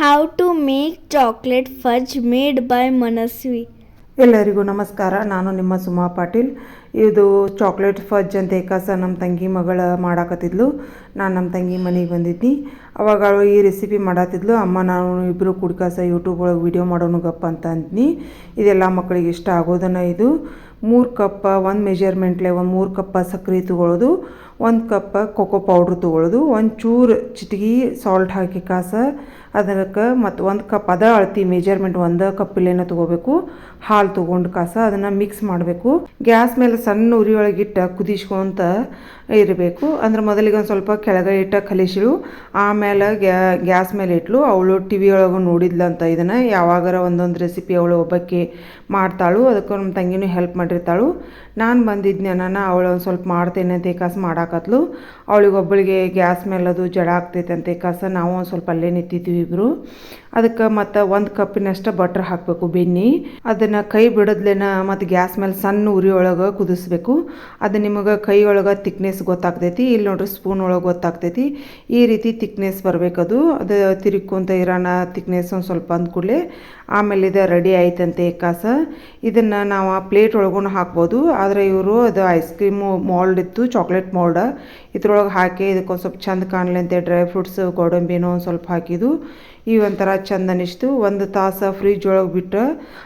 How to make chocolate fudge made by Manasvi ಎಲ್ಲರಿಗೂ ನಮಸ್ಕಾರ. ನಾನು ನಿಮ್ಮ ಸುಮಾ ಪಾಟೀಲ್. ಇದು ಚಾಕ್ಲೇಟ್ ಫಜ್ ಅಂತ ಏಕಾಸ ನಮ್ಮ ತಂಗಿ ಮಗಳ ಮಾಡಾಕತ್ತಿದ್ಲು. ನಾನು ನಮ್ಮ ತಂಗಿ ಮನೆಗೆ ಬಂದಿದ್ನಿ. ಅವಾಗ ಈ ರೆಸಿಪಿ ಮಾಡತ್ತಿದ್ಲು ಅಮ್ಮ, ನಾನು ಇಬ್ಬರು ಕುಡ್ಕಾಸ ಯೂಟ್ಯೂಬ್ ಒಳಗೆ ವಿಡಿಯೋ ಮಾಡೋನು ಗಪ್ಪ ಅಂತ ಅಂದ್ನಿ. ಇದೆಲ್ಲ ಮಕ್ಕಳಿಗೆ ಇಷ್ಟ ಆಗೋದನ್ನ ಇದು. ಮೂರು ಕಪ್ಪ, ಒಂದು ಮೆಜರ್ಮೆಂಟ್ಲೆ ಒಂದು ಮೂರು ಕಪ್ಪ ಸಕ್ಕರೆ ತೊಗೊಳೋದು. ಒಂದು ಕಪ್ ಕೊಕೋ ಪೌಡ್ರ್ ತೊಗೊಳ್ಳೋದು ಒಂದು ಚೂರು ಚಿಟಗಿ ಸಾಲ್ಟ್ ಹಾಕಿ ಕಾಸ, ಅದಕ್ಕೆ ಮತ್ತು ಒಂದು ಕಪ್ ಅದ ಅಳತಿ ಮೆಜರ್ಮೆಂಟ್ ಒಂದು ಕಪ್ಪಿಲೇನ ತೊಗೋಬೇಕು. ಹಾಲು ತೊಗೊಂಡು ಕಾಸ ಅದನ್ನು ಮಿಕ್ಸ್ ಮಾಡಬೇಕು. ಗ್ಯಾಸ್ ಮೇಲೆ ಸಣ್ಣ ಉರಿಯೊಳಗಿಟ್ಟು ಕುದಿಸ್ಕೊಂತ ಇರಬೇಕು. ಅಂದ್ರೆ ಮೊದಲಿಗೆ ಒಂದು ಸ್ವಲ್ಪ ಕೆಳಗೆ ಇಟ್ಟ ಕಲಿಸಿಳು ಆಮೇಲೆ ಗ್ಯಾಸ್ ಮೇಲೆ ಇಟ್ಲು. ಅವಳು ಟಿ ವಿ ಒಳಗೆ ನೋಡಿದ್ಲಂತ ಇದನ್ನು. ಯಾವಾಗಾರ ಒಂದೊಂದು ರೆಸಿಪಿ ಅವಳು ಒಬ್ಬಕ್ಕೆ ಮಾಡ್ತಾಳು. ಅದಕ್ಕೆ ನಮ್ಮ ತಂಗಿನೂ ಹೆಲ್ಪ್ ಮಾಡಿರ್ತಾಳು. ನಾನು ಬಂದಿದ್ದೆ ನಾನು ಅವಳು ಒಂದು ಸ್ವಲ್ಪ ಮಾಡ್ತೇನೆ ಅಂತ ಕಾಸು ಮಾಡಾಕತ್ಲು ಅವಳಿಗೆ ಒಬ್ಬಳಿಗೆ ಗ್ಯಾಸ್ ಅದು ಜಡ ಆಗ್ತೈತೆ ಕಾಸ ನಾವು ಒಂದು ಸ್ವಲ್ಪ ಅಲ್ಲೇ ನಿಂತಿದ್ವಿ ಇಬ್ಬರು ಅದಕ್ಕೆ ಮತ್ತು ಒಂದು ಕಪ್ಪಿನಷ್ಟು ಬಟ್ರ್ ಹಾಕಬೇಕು ಬೆಣ್ಣೆ. ಅದನ್ನು ಕೈ ಬಿಡದ್ಲೇನ ಮತ್ತು ಗ್ಯಾಸ್ ಮೇಲೆ ಸಣ್ಣ ಉರಿ ಒಳಗೆ ಕುದಿಸ್ಬೇಕು. ಅದು ನಿಮಗೆ ಕೈ ಒಳಗೆ ತಿಕ್ನೆಸ್ ಗೊತ್ತಾಗ್ತೈತಿ ಇಲ್ಲಿ ನೋಡ್ರಿ ಸ್ಪೂನ್ ಒಳಗೆ ಗೊತ್ತಾಗ್ತೈತಿ. ಈ ರೀತಿ ತಿಕ್ನೆಸ್ ಬರಬೇಕದು. ಅದು ತಿರುಗ್ಕೊಂತ ಇರೋಣ ತಿಕ್ನೆಸ್ ಒಂದು ಸ್ವಲ್ಪ ಅಂದ ಕೂಡಲೇ. ಆಮೇಲೆ ಇದು ರೆಡಿ ಆಯ್ತಂತೆ ಕಾಸ ಇದನ್ನು ನಾವು ಪ್ಲೇಟ್ ಒಳಗೂ ಹಾಕ್ಬೋದು. ಆದರೆ ಇವರು ಅದು ಐಸ್ ಕ್ರೀಮು ಮೋಲ್ಡ್ ಇತ್ತು ಚಾಕ್ಲೇಟ್ ಮೋಲ್ಡ ಇದ್ರೊಳಗೆ ಹಾಕಿ ಇದಕ್ಕೊಂದು ಸ್ವಲ್ಪ ಚಂದ ಕಾಣಲಿ ಅಂತ ಡ್ರೈ ಫ್ರೂಟ್ಸ್ ಗೋಡಂಬಿನೂ ಒಂದು ಸ್ವಲ್ಪ ಹಾಕಿದ್ದು. ಇವು ಒಂಥರ ಚಂದ ಅನಿಸ್ತು ಒಂದು ತಾಸು ಫ್ರಿಜ್ ಒಳಗೆ ಬಿಟ್ಟು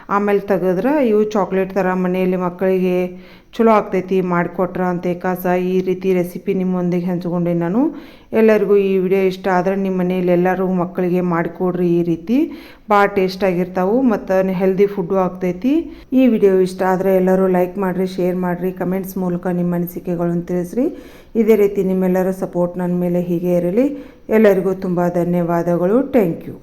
ಆಮೇಲೆ ತೆಗೆದ್ರೆ ಇವು ಚಾಕ್ಲೇಟ್ ಥರ ಮನೆಯಲ್ಲಿ ಮಕ್ಕಳಿಗೆ ಚಲೋ ಆಗ್ತೈತಿ ಮಾಡಿಕೊಟ್ರ ಅಂತ ಏಕಾಸ ಈ ರೀತಿ ರೆಸಿಪಿ ನಿಮ್ಮೊಂದಿಗೆ ಹಂಚ್ಕೊಂಡೆ ನಾನು. ಎಲ್ಲರಿಗೂ ಈ ವಿಡಿಯೋ ಇಷ್ಟ ಆದರೆ ನಿಮ್ಮ ಮನೇಲಿ ಎಲ್ಲರೂ ಮಕ್ಕಳಿಗೆ ಮಾಡಿಕೊಡ್ರಿ ಈ ರೀತಿ. ಭಾಳ ಟೇಸ್ಟ್ ಆಗಿರ್ತಾವೆ ಮತ್ತು ಹೆಲ್ದಿ ಫುಡ್ಡು ಆಗ್ತೈತಿ. ಈ ವಿಡಿಯೋ ಇಷ್ಟ ಆದರೆ ಎಲ್ಲರೂ ಲೈಕ್ ಮಾಡಿರಿ ಶೇರ್ ಮಾಡಿರಿ ಕಮೆಂಟ್ಸ್ ಮೂಲಕ ನಿಮ್ಮ ಅನಿಸಿಕೆಗಳನ್ನು ತಿಳಿಸ್ರಿ. ಇದೇ ರೀತಿ ನಿಮ್ಮೆಲ್ಲರ ಸಪೋರ್ಟ್ ನನ್ನ ಮೇಲೆ ಹೀಗೆ ಇರಲಿ. ಎಲ್ಲರಿಗೂ ತುಂಬ ಧನ್ಯವಾದಗಳು. Thank you